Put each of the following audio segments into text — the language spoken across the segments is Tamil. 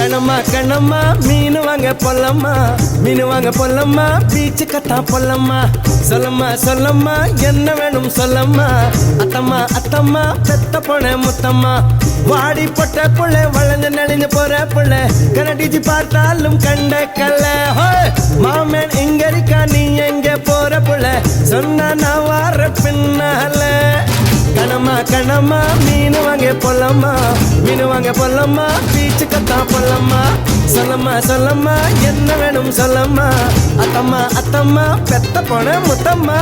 கணமா கணமா மீன் வாங்க பொல்லம்மா மீன் வாங்க பொல்லம்மா பீச்சு கத்தா பொல்லம்மா சொல்லம்மா சொல்லம்மா என்ன வேணும் சொல்லம்மா? அத்தம்மா அத்தம்மா பெத்த போன முத்தம்மா. வாடி பொட்ட புள்ள வளைஞ்சு நெளிஞ்சு போற புள்ள. கனடிச்சு பார்த்தாலும் கண்ட கல்ல. மாமன் எங்க இருக்கா? நீ எங்க போற புள்ள? சொன்ன நான் வார பின்னால. கண்ணம்மா கணமா மீன் வாங்க பொல்லம்மா. மீன் வாங்க பொல்லம்மா பீச்சு கத்தா பொல்லம்மா. சொல்லம்மா சொல்லம்மா என்ன வேணும் சொல்லம்மா. அத்தம்மா அத்தம்மா பெத்த போன முத்தம்மா.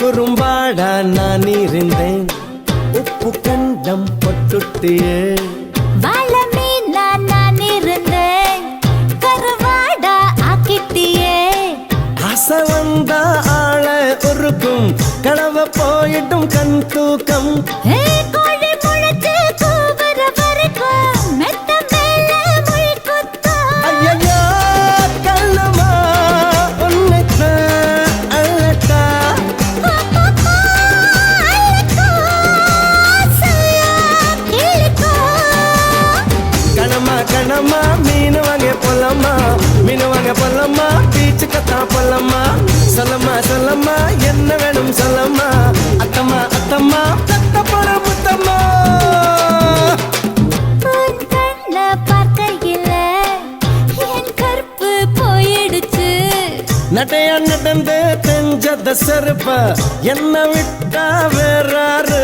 குறும்பாடா நான் இருந்தேன். உப்பு கண்டம் பட்டுட்டியே. ஆசை வந்தா ஆள உருக்கும். கனவ போயிட்டும் கண் தூக்கம். கணமா மீன் வாங்க பொல்லம்மா மீன் வாங்க பொல்லம்மா பொல்லம்மா சொல்லம்மா சொல்லம்மா என்ன வேணும் சொல்லம்மா. அத்தம்மா அத்தம்மா தத்த போற முத்தம்மா. உன் கண்ண பார்க்கையில என் கற்பு போயிடுச்சு. நட்டையா நடந்து தெஞ்சத செருப்ப என்ன விட்டா வேறாரு.